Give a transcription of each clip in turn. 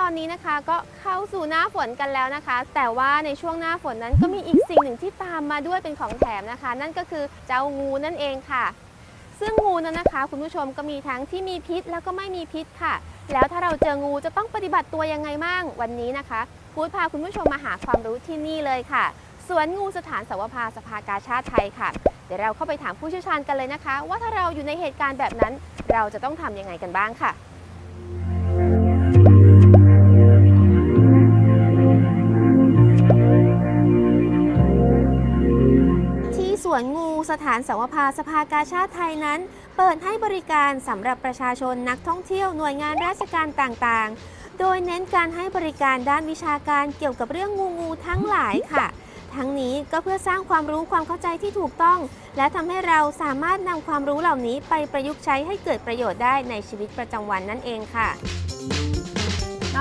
ตอนนี้นะคะก็เข้าสู่หน้าฝนกันแล้วนะคะ แต่ว่าในช่วงหน้าฝนนั้นก็มีอีกสิ่งหนึ่งที่ตามมาด้วยเป็นของแถมนะคะ นั่นก็คือเจ้างูนั่นเองค่ะ ซึ่งงูนั้นนะคะ คุณผู้ชมก็มีทั้งที่มีพิษแล้วก็ไม่มีพิษค่ะ แล้วถ้าเราเจองูจะต้องปฏิบัติตัวยังไงบ้างวันนี้นะคะพูดพาคุณผู้ชมมาหาความรู้ที่นี่เลยค่ะสวนงูสถานสวภาสภากาชาติไทยค่ะ เดี๋ยวเราเข้าไปถามผู้เชี่ยวชาญกันเลยนะคะ ว่าถ้าเราอยู่ในเหตุการณ์แบบนั้น เราจะต้องทำยังไงกันบ้างค่ะ วนงูสถานสวภาสภากาชาติไทยนั้น เปิดให้บริการสำหรับประชาชนนักท่องเที่ยวหน่วยงานราชการต่างๆ โดยเน้นการให้บริการด้านวิชาการเกี่ยวกับเรื่องงูงูทั้งหลายค่ะ ทั้งนี้ก็เพื่อสร้างความรู้ความเข้าใจที่ถูกต้อง และทำให้เราสามารถนำความรู้เหล่านี้ไปประยุกต์ใช้ให้เกิดประโยชน์ได้ในชีวิตประจำวันนั่นเองค่ะ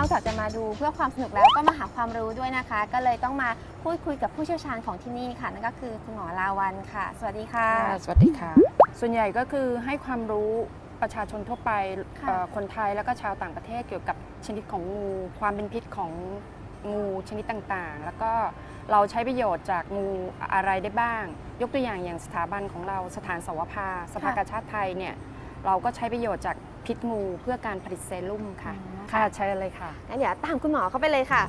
อกจากจะมาดูเพื่อความสนุกแล้วก็มาหาความรู้ด้วยนะคะ ก็เลยต้องมาพูดคุยกับผู้เชี่ยวชาญของที่นี่ค่ะ นั่นก็คือคุณหมอลาวันค่ะ สวัสดีค่ะค่ะ สวัสดีค่ะ ส่วนใหญ่ก็คือให้ความรู้ประชาชนทั่วไปค่ะ เอ่อคนไทยแล้วก็ชาวต่างประเทศเกี่ยวกับชนิดของงู ความเป็นพิษของงูชนิดต่างๆ แล้วก็เราใช้ประโยชน์จากงูอะไรได้บ้าง ยกตัวอย่างอย่างสถาบันของเราสถานสวภาสภากาชาติไทยเนี่ยเราก็ใช้ประโยชน์จาก พิษงูเพื่อการผลิตเซรุ่มค่ะอ๋อค่ะใช่เลยค่ะ งั้นเดี๋ยวตามคุณหมอเข้าไปเลยค่ะ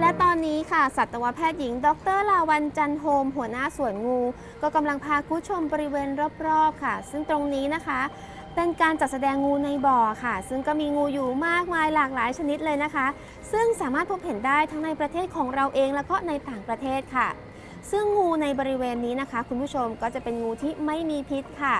และตอนนี้ค่ะ สัตวแพทย์หญิง ดรลาวันจันโฮม หัวหน้าสวนงู ก็กำลังพาคุณผู้ชมบริเวณรอบๆค่ะ ซึ่งตรงนี้นะคะ เป็นการจัดแสดงงูในบ่อค่ะ ซึ่งก็มีงูอยู่มากมายหลากหลายชนิดเลยนะคะ ซึ่งสามารถพบเห็นได้ทั้งในประเทศของเราเองแล้วก็ในต่างประเทศค่ะ ซึ่งงูในบริเวณนี้นะคะ คุณผู้ชมก็จะเป็นงูที่ไม่มีพิษค่ะ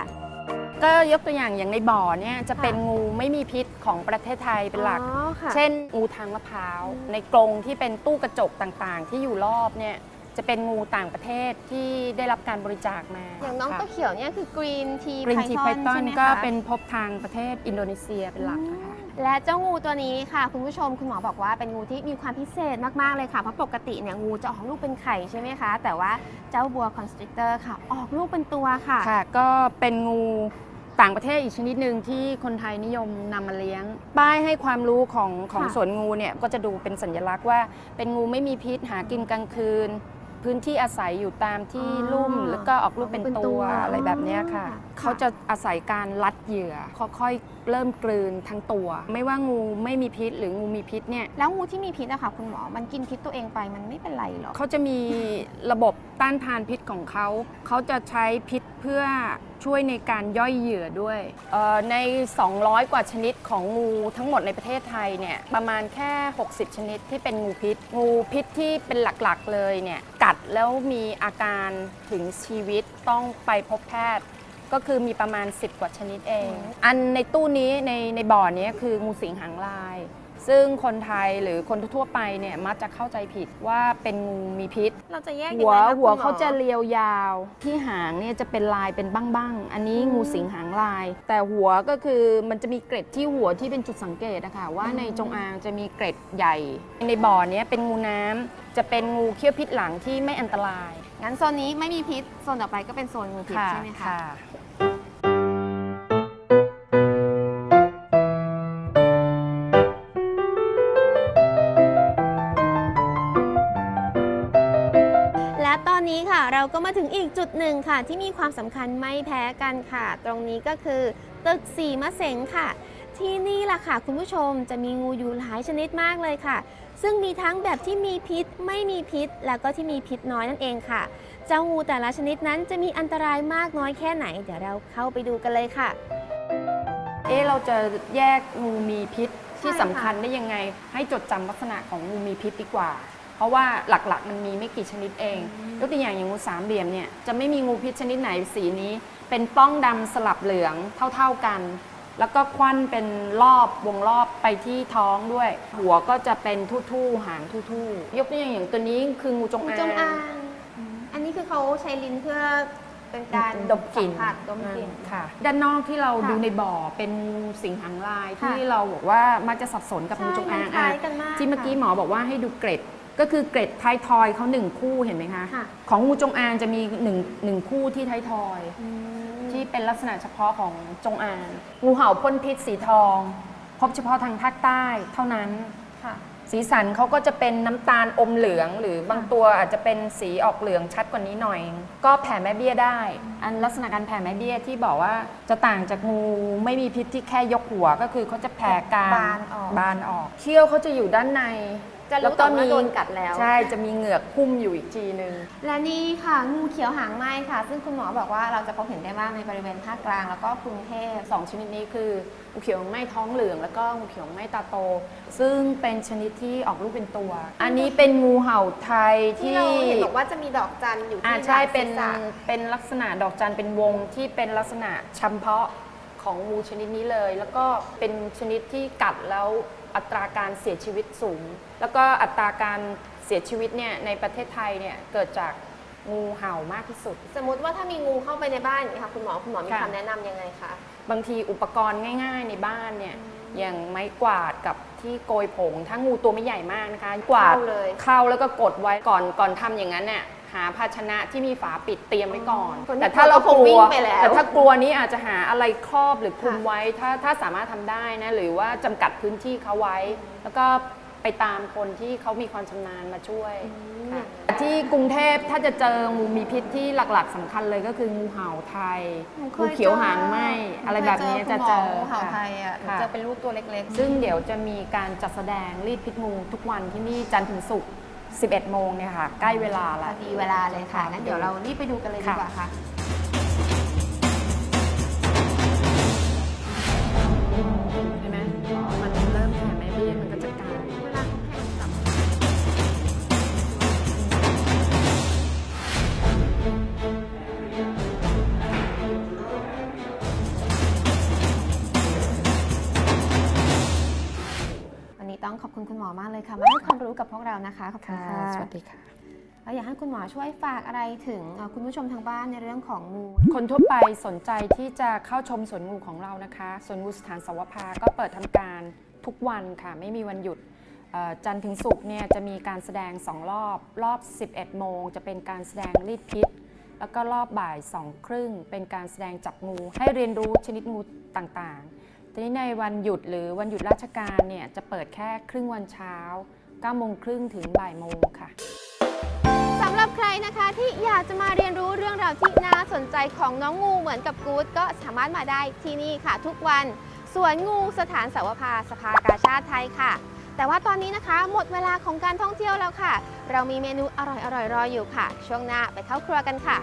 ก็ยกตัวอย่างอย่างในบ่อเนี่ยจะเป็นงูไม่มีพิษของประเทศไทยเป็นหลัก อ๋อค่ะ เช่น งูทางมะพร้าวอืมในกรงที่เป็นตู้กระจกต่างๆ ที่อยู่รอบเนี่ยจะเป็นงูต่างประเทศที่ได้รับการบริจาคมาอย่างน้องค่ะเต้าเขียวเนี่ยคือกรีนทีกรีนทีไพทอใช่นไหมคะก็เป็นพบทางประเทศอินโดนีเซียเป็นหลักนะคะ และเจ้างูตัวนี้ค่ะ คุณผู้ชมคุณหมอบอกว่าเป็นงูที่มีความพิเศษมาก ๆ เลยค่ะ เพราะปกติเนี่ยงูจะออกลูกเป็นไข่ใช่ไหมคะ แต่ว่าเจ้าบัวคอนสตริกเตอร์ค่ะ ออกลูกเป็นตัวค่ะ ค่ะก็เป็นงู ต่างประเทศอีกชนิดหนึ่งที่คนไทยนิยมนำมาเลี้ยง ป้ายให้ความรู้ของของค่ะ สวนงูเนี่ยก็จะดูเป็นสัญลักษณ์ว่า เป็นงูไม่มีพิษหากินกลางคืน พื้นที่อาศัยอยู่ตามที่ลุ่ม แล้วก็ออกลูกเป็นตัวอะไรแบบเนี้ยค่ะ เขาจะอาศัยการลัดเหยื่อค่อยๆเริ่มกลืนทั้งตัว ไม่ว่างูไม่มีพิษ หรืองูมีพิษเนี่ย แล้วงูที่มีพิษอะค่ะคุณหมอ มันกินพิษตัวเองไปมันไม่เป็นไรหรอ เขาจะมีระบบต้านทานพิษของเขา เขาจะใช้พิษ เพื่อช่วยในการย่อยเหยื่อด้วยเอ่อใน 200 กว่าชนิดของงูทั้งหมดในประเทศไทยเนี่ยประมาณแค่ 60 ชนิดที่เป็นงูพิษ งูพิษที่เป็นหลักๆเลยเนี่ยกัดแล้วมีอาการถึงชีวิตต้องไปพบแพทย์ก็คือมีประมาณ 10 กว่าชนิดเองอืมอันในตู้นี้ในในบ่อนี้คืองูสิงหางลาย ซึ่งคนไทยหรือคนทั่วๆไปเนี่ยมักจะเข้าใจผิดว่าเป็นงูมีพิษ เราจะแยกยังหัวไงคะหัวคุณมอ เขาจะเรียวยาว ที่หางเนี่ยจะเป็นลายเป็นบ้างๆ อันนี้อืมงูสิงหางลาย แต่หัวก็คือมันจะมีเกร็ดที่หัวที่เป็นจุดสังเกตนะคะว่าอืมในจงอางจะมีเกร็ดใหญ่ ในบ่อเนี้ยเป็นงูน้ำจะเป็นงูเขี้ยวพิษหลังที่ไม่อันตรายงั้นโซนนี้ไม่มีพิษ โซนต่อไปก็เป็นโซนงูพิษใช่ไหมคะและ ถึงอีกจุดหนึ่งค่ะ ที่มีความสำคัญไม่แพ้กันค่ะ ตรงนี้ก็คือตึกสีมะเสงค่ะ ที่นี่ล่ะค่ะ คุณผู้ชมจะมีงูอยู่หลายชนิดมากเลยค่ะ ซึ่งมีทั้งแบบที่มีพิษไม่มีพิษ แล้วก็ที่มีพิษน้อยนั่นเองค่ะ เจ้างูแต่ละชนิดนั้นจะมีอันตรายมากน้อยแค่ไหน เดี๋ยวเราเข้าไปดูกันเลยค่ะ เอ๊ะเราจะแยกงูมีพิษที่สำคัญได้ยังไง ให้จดจำลักษณะของงูมีพิษดีกว่า เพราะว่าหลักๆ มันมีไม่กี่ชนิดเองยกตัวอย่างอย่างงูสามเหลี่ยมเนี่ยจะไม่มีงูพิษชนิดไหนสีนี้ เป็นป้องดำสลับเหลืองเท่าๆกัน แล้วก็ควันเป็นรอบวงรอบไปที่ท้องด้วย หัวก็จะเป็นทู่ๆหางทู่ๆยกตัวอย่างอย่างตัวนี้คืองูจงงูอางจงอางอันนี้คือเขาใช้ลิ้นเพื่อเป็นการดมกลิ่นสัมผัสดมกลิ่นค่ะ ด้านนอกที่เราค่ะดูในบ่อเป็นงูสิงหางลายค่ะที่เราบอกว่ามักจะสับสนกับงูจงอางใช่มันคล้ายอะกันมากที่เมื่อกี้ค่ะหมอบอกว่าให้ดูเกร็ด ก็คือเกร็ดท้ายทอยเขาหนึ่งคู่เห็นไหมคะค่ะของงูจงอางจะมีหนึ่งหนึ่งคู่ที่ท้ายทอยอืมที่เป็นลักษณะเฉพาะของจงอางงูเห่าพ่นพิษสีทองพพบเฉพาะทางภาคใต้เท่านั้น ค่ะ สีสันเขาก็จะเป็นน้ำตาลอมเหลือง หรือบางตัวอาจจะเป็นสีออกเหลืองชัดกว่านี้หน่อย ก็แผ่แม่เบี้ยได้ อันลักษณะการแผ่แม่เบี้ยที่บอกว่าจะต่างจากงูไม่มีพิษที่แค่ยกหัวก็คือเขาจะแผ่กลางบานออก บานออกเขี้ยวเขาจะอยู่ด้านใน จะรู้ต่อเมื่อโดนกัดแล้ว ใช่จะมีเหงือกหุ้มอยู่อีกทีนึง และนี่ค่ะ งูเขียวหางไหม้ค่ะ ซึ่งคุณหมอบอกว่าเราจะพบเห็นได้มากในบริเวณภาคกลาง แล้วก็กรุงเทพสองชนิดนี้คืองูเขียวไหม้ท้องเหลือง แล้วก็งูเขียวไหม้ตาโต ซึ่งเป็นชนิดที่ออกลูกเป็นตัว อันนี้เป็นงูเห่าไทยที่ที่เราเห็นบอกว่าจะมีดอกจันอยู่อ่าที่ใช่หลังเป็นศีรษะเป็นลักษณะดอกจันเป็นวงที่เป็นลักษณะเฉพาะ ของงูชนิดนี้เลย แล้วก็เป็นชนิดที่กัดแล้วอัตราการเสียชีวิตสูง แล้วก็อัตราการเสียชีวิตเนี่ยในประเทศไทยเนี่ยเกิดจากงูเห่ามากที่สุด สมมติว่าถ้ามีงูเข้าไปในบ้านอย่างนี้ค่ะคุณหมอคุณหมอมีค่ะคำแนะนำยังไงคะบางทีอุปกรณ์ง่าย ๆ ในบ้านเนี่ยอย่างไม้กวาดกับที่โกยผงถ้างูตัวไม่ใหญ่มากนะคะ กวาดเข้าเลยเข้าแล้วก็กดไว้ก่อนก่อนทำอย่างนั้นเนี่ย หาภาชนะที่มีฝาปิดเตรียมไว้ก่อน คนที่แต่ถ้าเราคงกลัวิ่วงไปแล้ว แต่ถ้ากลัวนี้อาจจะหาอะไรครอบหรือคลุมค่ะไว้ถ้าถ้าสามารถทำได้นะหรือว่าจำกัดพื้นที่เขาไว้ แล้วก็ไปตามคนที่เขามีความชำนาญมาช่วยค่ะที่กรุงเทพถ้าจะเจองูมีพิษที่หลักๆสำคัญเลยก็คืองูเห่าไทยหนูคงูเขียวหางไหมอะไรแบบนี้จะเจอคุณหมงูเห่าค่ะไทยอะหนูค่ะ เจอเป็นลูกตัวเล็กซึ่งเดี๋ยวจะมีการจัดแสดงรีดพิษงูทุกวันที่นี่จันทร์ถึงศุกร์ 11 โมงเนี่ยค่ะ ใกล้เวลาพละ อดีเวลาเลยค่ะงั้นเดี๋ยวเรารีบไปดูกันเลยดีกว่าค่ะ ต้องขอบคุณคุณหมอมากเลยค่ะ มาให้ความรู้กับพวกเรานะคะขอบคุณค่ะค่ะ สวัสดีค่ะ แล้วอยากให้คุณหมอช่วยฝากอะไรถึงเอ่อคุณผู้ชมทางบ้านในเรื่องของงูคนทั่วไปสนใจที่จะเข้าชมสวนงูของเรานะคะสวนงูสถานสวภาก็เปิดทำการทุกวันค่ะ ไม่มีวันหยุดเอ่อจันทร์ถึงศุกร์เนี่ยจะมีการแสดง 2 รอบรอบ 11 โมง จะเป็นการแสดงรีดพิษ แล้วก็รอบบ่าย2ครึ่งเป็นการแสดงจับงู ให้เรียนรู้ชนิดงูต่างๆ ทีนี้ในวันหยุดหรือวันหยุดราชการเนี่ยจะเปิดแค่ครึ่งวันเช้า9โมงครึ่งถึงบ่ายโมงค่ะสำหรับใครนะคะที่อยากจะมาเรียนรู้เรื่องราวที่น่าสนใจของน้องงูเหมือนกับกู๊ดก็สามารถมาได้ที่นี่ค่ะ ทุกวันสวนงูสถานสาวภาสภากาชาติไทยค่ะ แต่ว่าตอนนี้นะคะหมดเวลาของการท่องเที่ยวแล้วค่ะ เรามีเมนูอร่อยๆรออยู่ค่ะ ช่วงหน้าไปเข้าครัวกันค่ะ